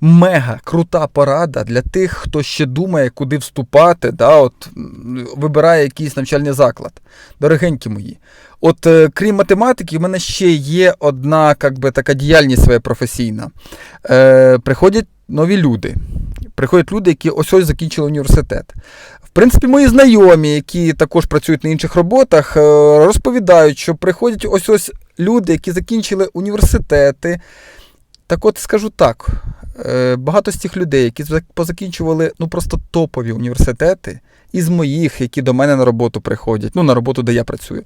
мега крута порада для тих, хто ще думає, куди вступати, да, от, вибирає якийсь навчальний заклад. Дорогенькі мої. От е, крім математики, в мене ще є одна как би, така діяльність своя професійна. Е, приходять нові люди. Приходять люди, які ось ось закінчили університет. В принципі, мої знайомі, які також працюють на інших роботах, е, розповідають, що приходять ось ось люди, які закінчили університети. Так от скажу так: багато з тих людей, які позакінчували ну просто топові університети, із моїх, які до мене на роботу приходять, ну на роботу, де я працюю,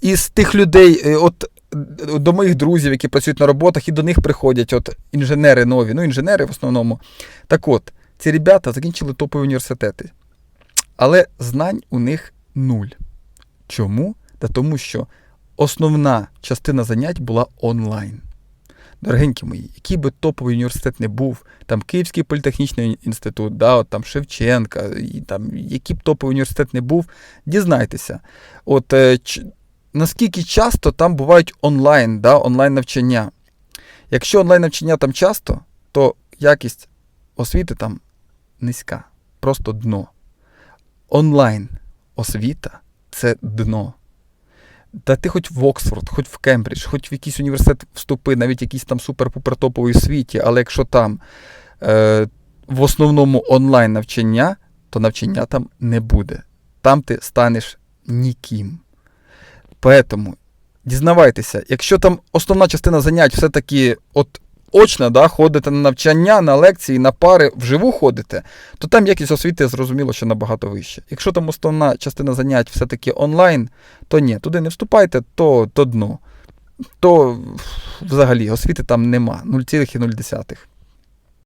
із тих людей, е, от е, до моїх друзів, які працюють на роботах, і до них приходять от інженери нові, ну інженери в основному. Так от, ці ребята закінчили топові університети. Але знань у них нуль. Чому? Та тому що основна частина занять була онлайн. Дорогенькі мої, який би топовий університет не був, там Київський політехнічний інститут, да, от там Шевченка, і там, який б топовий університет не був, дізнайтеся, от, е, ч, наскільки часто там бувають онлайн, да, онлайн навчання. Якщо онлайн навчання там часто, то якість освіти там низька, просто дно. Онлайн освіта це дно. Та ти хоч в Оксфорд, хоч в Кембридж, хоч в якийсь університет вступи, навіть якийсь там супер-пупер топовий світі, але якщо там е, в основному онлайн навчання, то навчання там не буде. Там ти станеш ніким. Поэтому дізнавайтеся, якщо там основна частина занять все-таки от очно да, ходите на навчання, на лекції, на пари, вживу ходите, то там якість освіти зрозуміло, що набагато вище. Якщо там основна частина занять все-таки онлайн, то ні, туди не вступайте, то, то дно. То взагалі освіти там нема. 0,0.